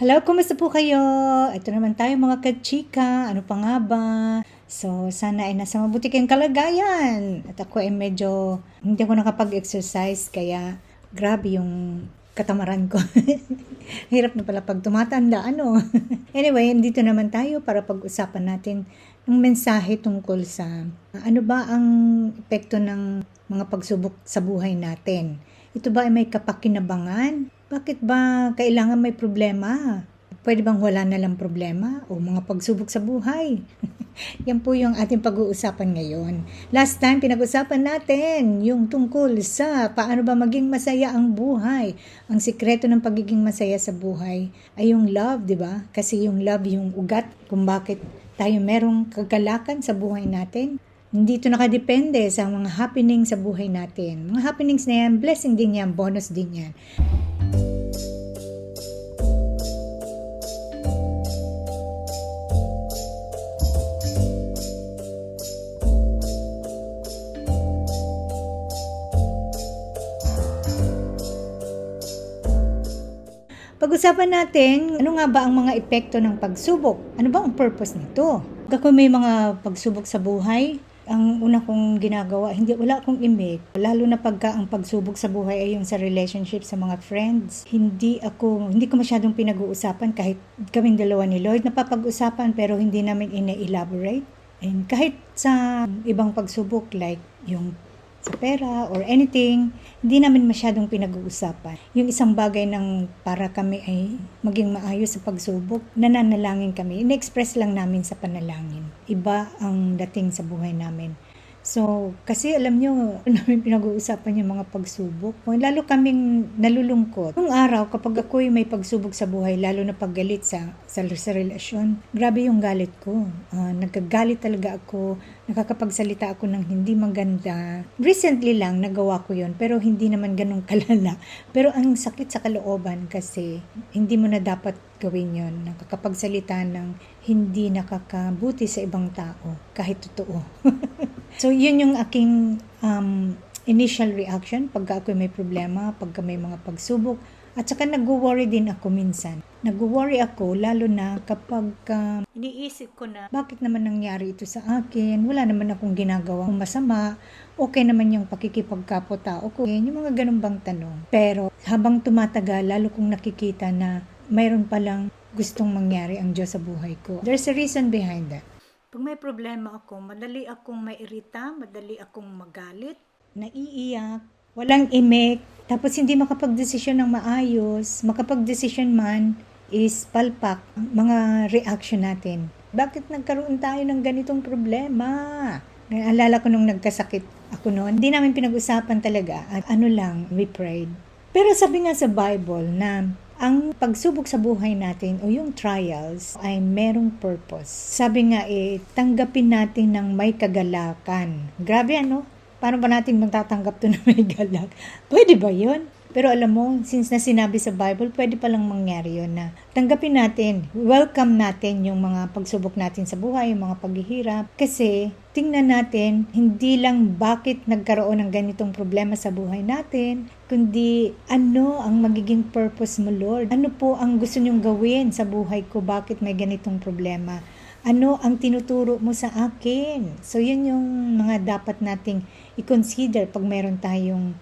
Hello, kumusta po kayo? Ito naman tayo mga kachika. Ano pa nga ba? So, sana ay nasa mabuti kayong kalagayan. At ako ay medyo, hindi ako nakapag-exercise, kaya grabe yung katamaran ko. Hirap na pala pag tumatanda, ano? anyway, dito naman tayo para pag-usapan natin ng mensahe tungkol sa ano ba ang epekto ng mga pagsubok sa buhay natin. Ito ba ay may kapakinabangan? Bakit ba kailangan may problema? Pwede bang wala na lang problema o mga pagsubok sa buhay? Yan po yung ating pag-uusapan ngayon. Last time, pinag-usapan natin yung tungkol sa paano ba maging masaya ang buhay. Ang sikreto ng pagiging masaya sa buhay ay yung love, di ba? Kasi yung love, yung ugat kung bakit tayo merong kagalakan sa buhay natin. Hindi ito nakadepende sa mga happening sa buhay natin. Mga happenings na yan, blessing din yan, bonus din yan. Pag-usapan natin, ano nga ba ang mga epekto ng pagsubok? Ano ba ang purpose nito? Ako may mga pagsubok sa buhay, ang una kong ginagawa, hindi wala akong imik. Lalo na pagka ang pagsubok sa buhay ay yung sa relationship sa mga friends. Hindi ako, hindi ko masyadong pinag-uusapan kahit kaming dalawa ni Lloyd. Napapag-usapan pero hindi namin ina-elaborate. And kahit sa ibang pagsubok like yung sa pera or anything, hindi namin masyadong pinag-uusapan. Yung isang bagay ng para kami ay maging maayos sa pagsubok, nananalangin kami. In-express lang namin sa panalangin. Iba ang dating sa buhay namin. So, kasi alam nyo, namin pinag-uusapan yung mga pagsubok. Lalo kaming nalulungkot. Nung araw, kapag ako'y may pagsubok sa buhay, lalo na paggalit sa, sa, sa relasyon, grabe yung galit ko. Uh, nagkagalit talaga ako, nakakapagsalita ako ng hindi maganda. Recently lang, nagawa ko yon pero hindi naman ganun kalala. Pero ang sakit sa kalooban kasi, hindi mo na dapat gawin yon nakakapagsalita ng hindi nakakabuti sa ibang tao, kahit totoo. So, yun yung aking um, initial reaction pagka ako may problema, pagka may mga pagsubok. At saka nag-worry din ako minsan. Nag-worry ako lalo na kapag uh, iniisip ko na bakit naman nangyari ito sa akin, wala naman akong ginagawang masama, okay naman yung pakikipagkapo-tao ko. Yung mga ganun bang tanong. Pero habang tumatagal, lalo kong nakikita na mayroon palang gustong mangyari ang Diyos sa buhay ko. There's a reason behind that. Pag may problema ako, madali akong mairita, madali akong magalit, naiiyak, walang imik, tapos hindi makapag-desisyon ng maayos, makapag-desisyon man is palpak mga reaction natin. Bakit nagkaroon tayo ng ganitong problema? Alala ko nung nagkasakit ako noon, hindi namin pinag-usapan talaga. At ano lang, we prayed. Pero sabi nga sa Bible na ang pagsubok sa buhay natin o yung trials ay merong purpose. Sabi nga eh, tanggapin natin ng may kagalakan. Grabe ano? Paano ba natin magtatanggap to na may galak? Pwede ba yon? Pero alam mo, since na sinabi sa Bible, pwede palang mangyari yun na tanggapin natin, welcome natin yung mga pagsubok natin sa buhay, yung mga paghihirap. Kasi tingnan natin, hindi lang bakit nagkaroon ng ganitong problema sa buhay natin, kundi ano ang magiging purpose mo, Lord? Ano po ang gusto nyong gawin sa buhay ko? Bakit may ganitong problema? Ano ang tinuturo mo sa akin? So, yun yung mga dapat nating i-consider pag meron tayong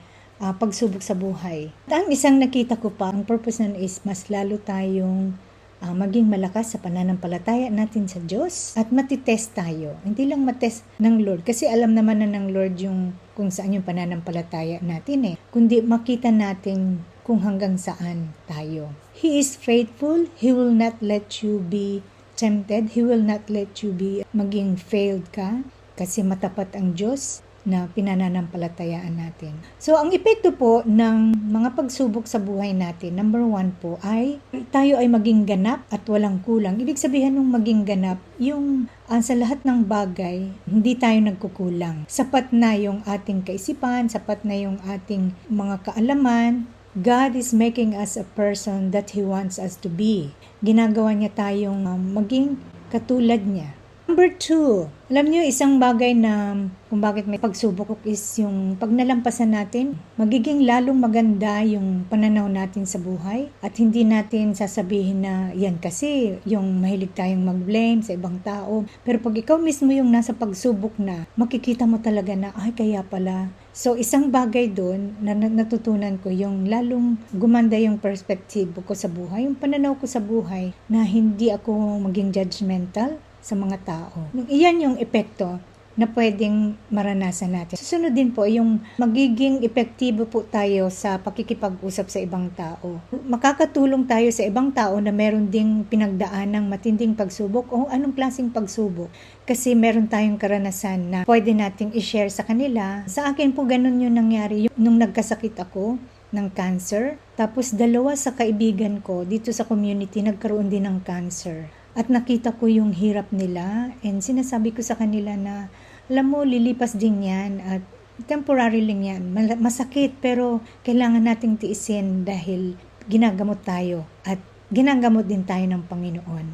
uh, pagsubok sa buhay. At ang isang nakita ko pa, ang purpose nun is mas lalo tayong uh, maging malakas sa pananampalataya natin sa Diyos at matitest tayo. Hindi lang matest ng Lord kasi alam naman na ng Lord yung kung saan yung pananampalataya natin eh. Kundi makita natin kung hanggang saan tayo. He is faithful. He will not let you be tempted. He will not let you be maging failed ka kasi matapat ang Diyos na pinananampalatayaan natin. So, ang epekto po ng mga pagsubok sa buhay natin, number one po ay tayo ay maging ganap at walang kulang. Ibig sabihin ng maging ganap, yung uh, sa lahat ng bagay, hindi tayo nagkukulang. Sapat na yung ating kaisipan, sapat na yung ating mga kaalaman, God is making us a person that He wants us to be. Ginagawa niya tayong um, maging katulad niya. Number two, alam niyo isang bagay na kung bakit may pagsubok is yung pag nalampasan natin, magiging lalong maganda yung pananaw natin sa buhay at hindi natin sasabihin na yan kasi yung mahilig tayong mag-blame sa ibang tao. Pero pag ikaw mismo yung nasa pagsubok na, makikita mo talaga na ay kaya pala So, isang bagay doon na na- natutunan ko yung lalong gumanda yung perspective ko sa buhay, yung pananaw ko sa buhay na hindi ako maging judgmental sa mga tao. Iyan yung epekto na pwedeng maranasan natin. Susunod din po yung magiging epektibo po tayo sa pakikipag-usap sa ibang tao. Makakatulong tayo sa ibang tao na meron ding pinagdaan ng matinding pagsubok o anong klaseng pagsubok. Kasi meron tayong karanasan na pwede nating i-share sa kanila. Sa akin po ganun yung nangyari. Nung nagkasakit ako ng cancer, tapos dalawa sa kaibigan ko dito sa community nagkaroon din ng cancer. At nakita ko yung hirap nila and sinasabi ko sa kanila na alam mo, lilipas din yan at temporary lang yan. Masakit pero kailangan nating tiisin dahil ginagamot tayo at ginagamot din tayo ng Panginoon.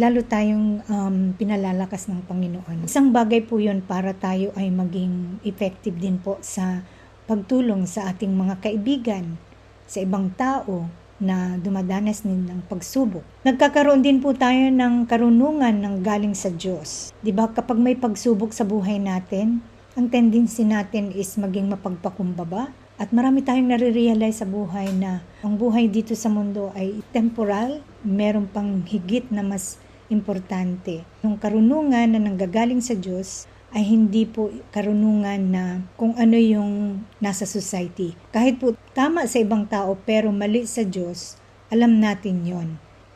Lalo tayong um, pinalalakas ng Panginoon. Isang bagay po yun para tayo ay maging effective din po sa pagtulong sa ating mga kaibigan, sa ibang tao na dumadanas din ng pagsubok. Nagkakaroon din po tayo ng karunungan ng galing sa Diyos. 'Di ba kapag may pagsubok sa buhay natin, ang tendency natin is maging mapagpakumbaba at marami tayong nare-realize sa buhay na ang buhay dito sa mundo ay temporal, meron pang higit na mas importante. Yung karunungan na nanggagaling sa Diyos ay hindi po karunungan na kung ano yung nasa society. Kahit po tama sa ibang tao pero mali sa Diyos, alam natin yon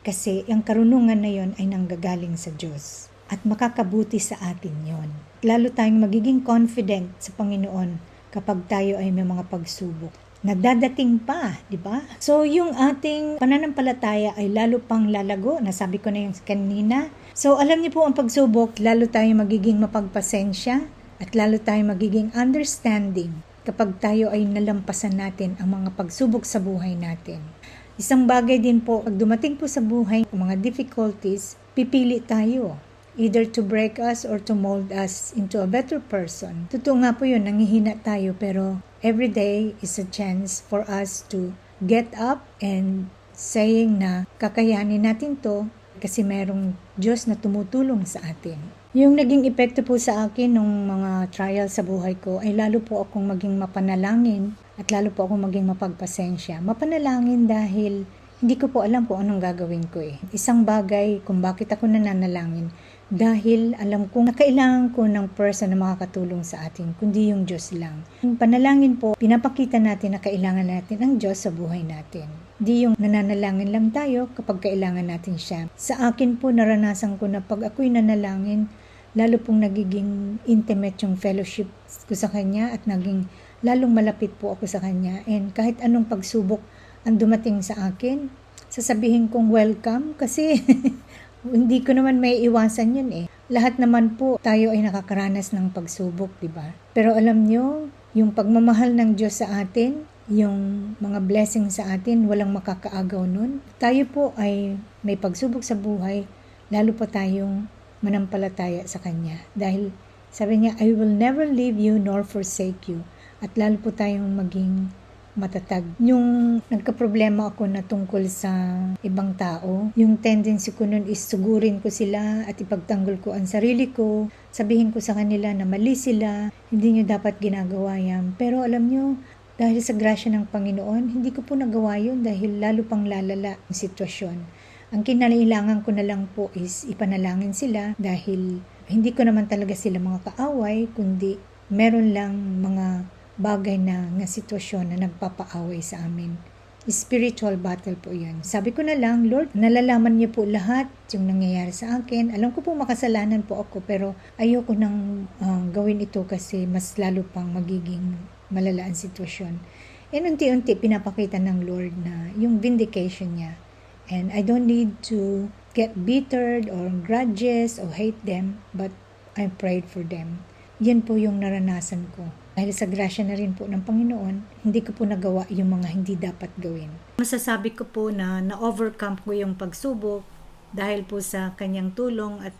Kasi ang karunungan na yon ay nanggagaling sa Diyos. At makakabuti sa atin yon. Lalo tayong magiging confident sa Panginoon kapag tayo ay may mga pagsubok. Nadadating pa, di ba? So, yung ating pananampalataya ay lalo pang lalago. Nasabi ko na yung kanina. So, alam niyo po ang pagsubok, lalo tayo magiging mapagpasensya at lalo tayo magiging understanding kapag tayo ay nalampasan natin ang mga pagsubok sa buhay natin. Isang bagay din po, pag dumating po sa buhay ang mga difficulties, pipili tayo either to break us or to mold us into a better person. Totoo nga po yun, nangihina tayo pero every day is a chance for us to get up and saying na kakayanin natin to kasi merong Diyos na tumutulong sa atin. Yung naging epekto po sa akin nung mga trial sa buhay ko ay lalo po akong maging mapanalangin at lalo po akong maging mapagpasensya. Mapanalangin dahil hindi ko po alam kung anong gagawin ko eh. Isang bagay kung bakit ako nananalangin dahil alam kong na kailangan ko ng person na makakatulong sa atin, kundi yung Diyos lang. Yung panalangin po, pinapakita natin na kailangan natin ang Diyos sa buhay natin. Di yung nananalangin lang tayo kapag kailangan natin siya. Sa akin po, naranasan ko na pag ako'y nanalangin, lalo pong nagiging intimate yung fellowship ko sa Kanya at naging lalong malapit po ako sa Kanya. And kahit anong pagsubok ang dumating sa akin, sasabihin kong welcome kasi hindi ko naman may iwasan yun eh. Lahat naman po tayo ay nakakaranas ng pagsubok, di ba? Pero alam nyo, yung pagmamahal ng Diyos sa atin, yung mga blessing sa atin, walang makakaagaw nun. Tayo po ay may pagsubok sa buhay, lalo pa tayong manampalataya sa Kanya. Dahil sabi niya, I will never leave you nor forsake you. At lalo po tayong maging matatag. Yung nagka-problema ako na tungkol sa ibang tao, yung tendency ko nun is sugurin ko sila at ipagtanggol ko ang sarili ko. Sabihin ko sa kanila na mali sila, hindi nyo dapat ginagawa yan. Pero alam nyo, dahil sa grasya ng Panginoon, hindi ko po nagawa yun dahil lalo pang lalala ang sitwasyon. Ang kinailangan ko na lang po is ipanalangin sila dahil hindi ko naman talaga sila mga kaaway, kundi meron lang mga bagay na nga sitwasyon na nagpapaaway sa amin. Spiritual battle po yan. Sabi ko na lang, Lord, nalalaman niyo po lahat yung nangyayari sa akin. Alam ko po makasalanan po ako pero ayoko nang uh, gawin ito kasi mas lalo pang magiging malala ang sitwasyon. And unti-unti pinapakita ng Lord na yung vindication niya. And I don't need to get bittered or grudges or hate them, but I prayed for them. Yan po yung naranasan ko. Dahil sa grasya na rin po ng Panginoon, hindi ko po nagawa yung mga hindi dapat gawin. Masasabi ko po na na-overcome ko yung pagsubok dahil po sa kanyang tulong at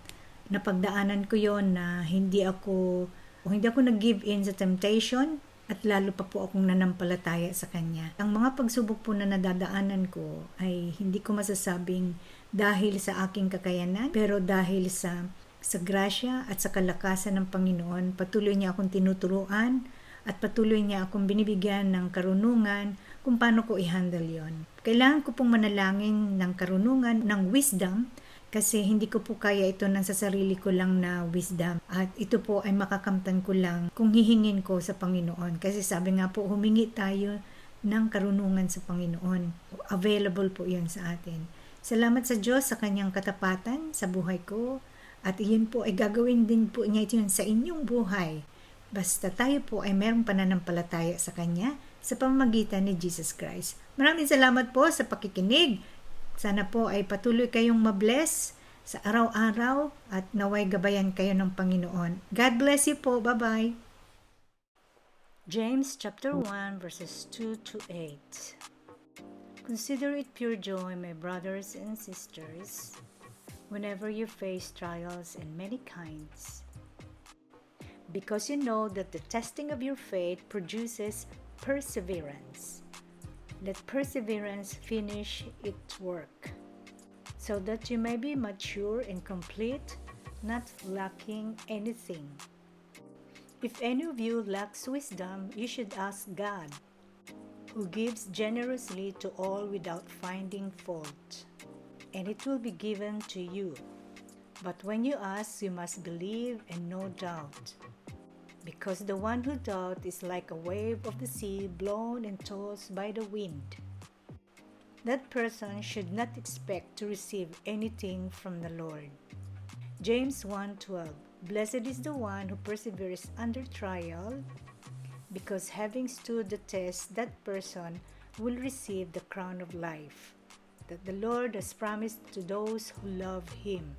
napagdaanan ko yon na hindi ako o hindi ako nag-give in sa temptation at lalo pa po akong nanampalataya sa Kanya. Ang mga pagsubok po na nadadaanan ko ay hindi ko masasabing dahil sa aking kakayanan, pero dahil sa sa grasya at sa kalakasan ng Panginoon, patuloy niya akong tinuturuan at patuloy niya akong binibigyan ng karunungan kung paano ko i-handle yon. Kailangan ko pong manalangin ng karunungan, ng wisdom, kasi hindi ko po kaya ito ng sa sarili ko lang na wisdom. At ito po ay makakamtan ko lang kung hihingin ko sa Panginoon. Kasi sabi nga po, humingi tayo ng karunungan sa Panginoon. Available po yun sa atin. Salamat sa Diyos sa kanyang katapatan sa buhay ko. At iyon po ay gagawin din po niya yun sa inyong buhay. Basta tayo po ay mayroong pananampalataya sa Kanya sa pamamagitan ni Jesus Christ. Maraming salamat po sa pakikinig. Sana po ay patuloy kayong mabless sa araw-araw at naway gabayan kayo ng Panginoon. God bless you po. Bye-bye. James chapter 1 verses 2 to 8. Consider it pure joy, my brothers and sisters, whenever you face trials in many kinds, because you know that the testing of your faith produces perseverance. Let perseverance finish its work, so that you may be mature and complete, not lacking anything. If any of you lacks wisdom, you should ask God, who gives generously to all without finding fault, and it will be given to you. But when you ask, you must believe and no doubt. Because the one who doubts is like a wave of the sea blown and tossed by the wind. That person should not expect to receive anything from the Lord. James 1:12 Blessed is the one who perseveres under trial, because having stood the test, that person will receive the crown of life that the Lord has promised to those who love him.